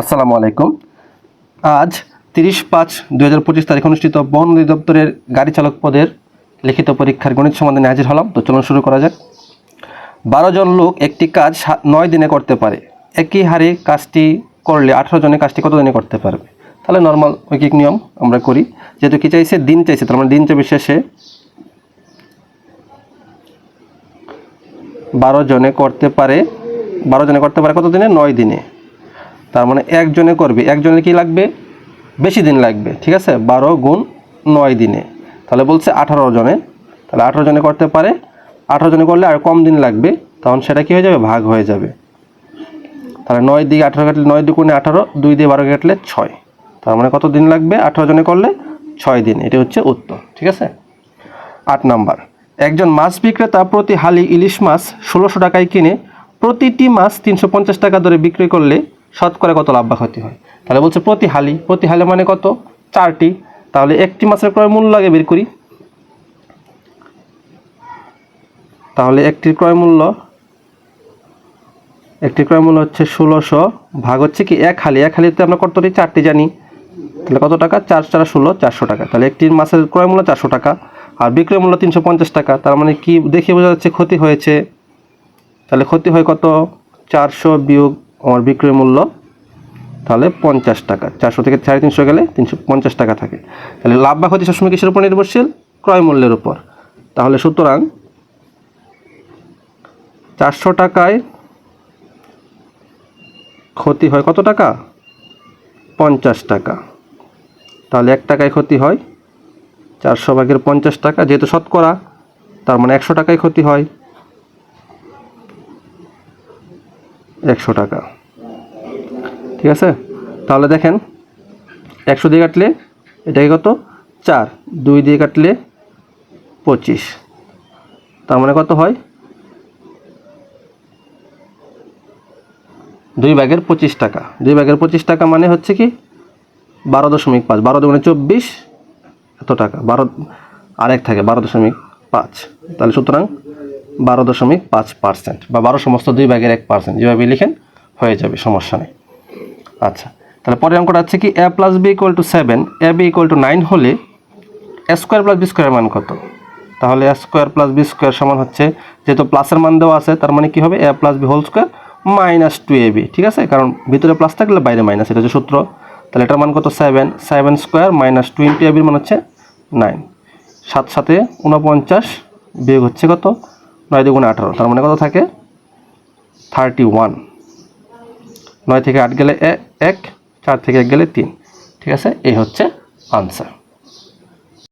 আসসালামু আলাইকুম। আজ তিরিশ পাঁচ দু হাজার পঁচিশ তারিখ অনুষ্ঠিত বন অধিদপ্তরের গাড়ি চালক পদের লিখিত পরীক্ষার গণিত সমাধানে হাজির হলাম। তো চলুন শুরু করা যাক। বারো জন লোক একটি কাজ নয় দিনে করতে পারে। একই হারে কাজটি করলে আঠারো জনে কাজটি কত দিনে করতে পারবে? তাহলে নর্মাল ঐকিক নিয়ম আমরা করি। যেহেতু কি চাইছে? দিন চাইছে। তার মানে দিন চাইবে শেষে বারো জনে করতে পারে। বারো জনে করতে পারে কত দিনে? নয় দিনে। তার মানে একজনে করবে, একজনের কি লাগবে? বেশি দিন লাগবে, ঠিক আছে? বারো গুণ নয় দিনে। তাহলে বলছে আঠারো জনে। তাহলে আঠারো জনে করতে পারে। আঠারো জনে করলে আর কম দিন লাগবে, তখন সেটা কি হয়ে যাবে? ভাগ হয়ে যাবে। তাহলে নয় দিকে আঠারো কাটলে নয় দুগুণে আঠারো, দুই দিয়ে বারো কাটলে ছয়। তার মানে কত দিন লাগবে? আঠারো জনে করলে ছয় দিন। এটি হচ্ছে উত্তর, ঠিক আছে? আট নাম্বার। একজন মাছ বিক্রেতা প্রতি হালি ইলিশ মাছ ষোলোশো টাকায় কিনে, প্রতিটি মাছ তিনশো পঞ্চাশ টাকা দরে বিক্রি করলে শতকরা কত লাভ ক্ষতি হয়? তাহলে বলছে প্রতি হালি প্রতি হালি মানে কত? চারটি। তাহলে একটি মাছের ক্রয় মূল্য আগে বের করি। তাহলে একটির ক্রয় মূল্য একটি ক্রয় মূল্য হচ্ছে ষোলোশো ভাগ হচ্ছে কি এক হালি। এক হালিতে আমরা কতটি চারটি জানি। তাহলে কত টাকা? চার চার ষোলো, চারশো টাকা। তাহলে একটি মাছের ক্রয় মূল্য চারশো টাকা। আর বিক্রয় মূল্য তিনশো পঞ্চাশ টাকা। তার মানে কি? দেখে বোঝা যাচ্ছে ক্ষতি হয়েছে। তাহলে ক্ষতি হয় কত? চারশো বিয়োগ আমার বিক্রয় মূল্য তাহলে পঞ্চাশ টাকা। চারশো থেকে সাড়ে তিনশো গেলে তিনশো পঞ্চাশ টাকা থাকে। তাহলে লাভ বা ক্ষতি সবসময় কিসের উপর নির্ভরশীল? ক্রয় মূল্যের উপর। তাহলে সুতরাং চারশো টাকায় ক্ষতি হয় কত টাকা? পঞ্চাশ টাকা। তাহলে এক টাকায় ক্ষতি হয় চারশো ভাগের পঞ্চাশ টাকা, যেহেতু শতকরা, তার মানে একশো টাকায় ক্ষতি হয়। একশো টাকা। ঠিক আছে? তাহলে দেখেন, একশো দিয়ে কাটলে এটাকে কত? চার। দুই দিয়ে কাটলে পঁচিশ। তার মানে কত হয়? দুই ভাগের পঁচিশ টাকা। দুই ভাগের পঁচিশ টাকা মানে হচ্ছে কি? বারো দশমিক পাঁচ। বারো দুগুণে চব্বিশ, এত টাকা। বারো, আরেক থাকে, বারো দশমিক পাঁচ। তাহলে সুতরাং বারো দশমিক পাঁচ পার্সেন্ট বা বারো সমস্ত দুই ভাগের এক পার্সেন্ট। যেভাবে লিখেন, হয়ে যাবে, সমস্যা নেই। আচ্ছা তাহলে পরের অঙ্কটা হচ্ছে কি A plus B equal to seven A B equal to nine হলে A square plus B square মান কত? তাহলে A square plus B square সমান হচ্ছে, যেহেতু প্লাসের মান দেওয়া আছে, তার মানে কি হবে? A plus B whole square minus two A B ঠিক আছে? কারণ ভিতরে প্লাস থাকলে বাইরে মাইনাস এটা হচ্ছে সূত্র। তাহলে এটার মান কত? Seven seven square minus twenty A বির মান হচ্ছে নাইন সাত সাথে উনপঞ্চাশ বিয়োগ হচ্ছে কত? নয় দুগুণে আঠারো, তার মানে কত থাকে? থার্টি ওয়ান নয় থেকে আট গেলে এক, চার থেকে এক গেলে তিন। ঠিক আছে? এই হচ্ছে আনসার